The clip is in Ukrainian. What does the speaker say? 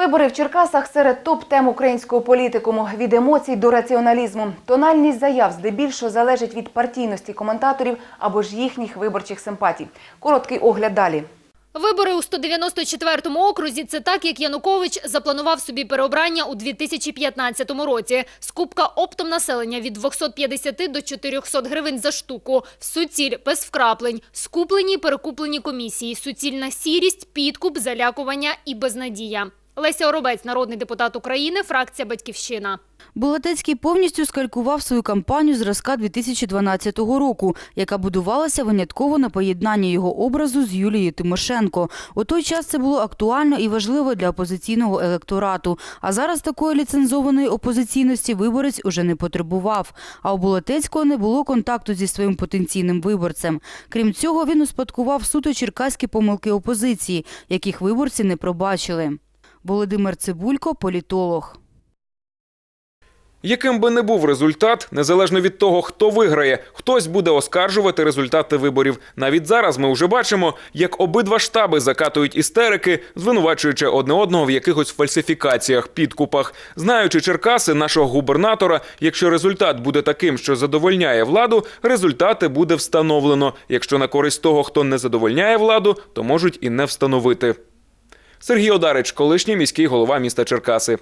Вибори в Черкасах серед топ-тем українського політикуму від емоцій до раціоналізму. Тональність заяв здебільшого залежить від партійності коментаторів або ж їхніх виборчих симпатій. Короткий огляд далі. Вибори у 194-му окрузі – це так, як Янукович запланував собі переобрання у 2015 році. Скупка оптом населення від 250 до 400 гривень за штуку. Суціль без вкраплень. Скуплені й перекуплені комісії. Суцільна сірість, підкуп, залякування і безнадія. Леся Оробець, народний депутат України, фракція «Батьківщина». Болотецький повністю скалькував свою кампанію зразка 2012 року, яка будувалася винятково на поєднанні його образу з Юлією Тимошенко. У той час це було актуально і важливо для опозиційного електорату. А зараз такої ліцензованої опозиційності виборець уже не потребував. А у Болотецького не було контакту зі своїм потенційним виборцем. Крім цього, він успадкував суто черкаські помилки опозиції, яких виборці не пробачили. Володимир Цибулько, політолог. Яким би не був результат, незалежно від того, хто виграє, хтось буде оскаржувати результати виборів. Навіть зараз ми вже бачимо, як обидва штаби закатують істерики, звинувачуючи одне одного в якихось фальсифікаціях, підкупах. Знаючи Черкаси, нашого губернатора, якщо результат буде таким, що задовольняє владу, результати буде встановлено. Якщо на користь того, хто не задовольняє владу, то можуть і не встановити. Сергій Одарич, колишній міський голова міста Черкаси.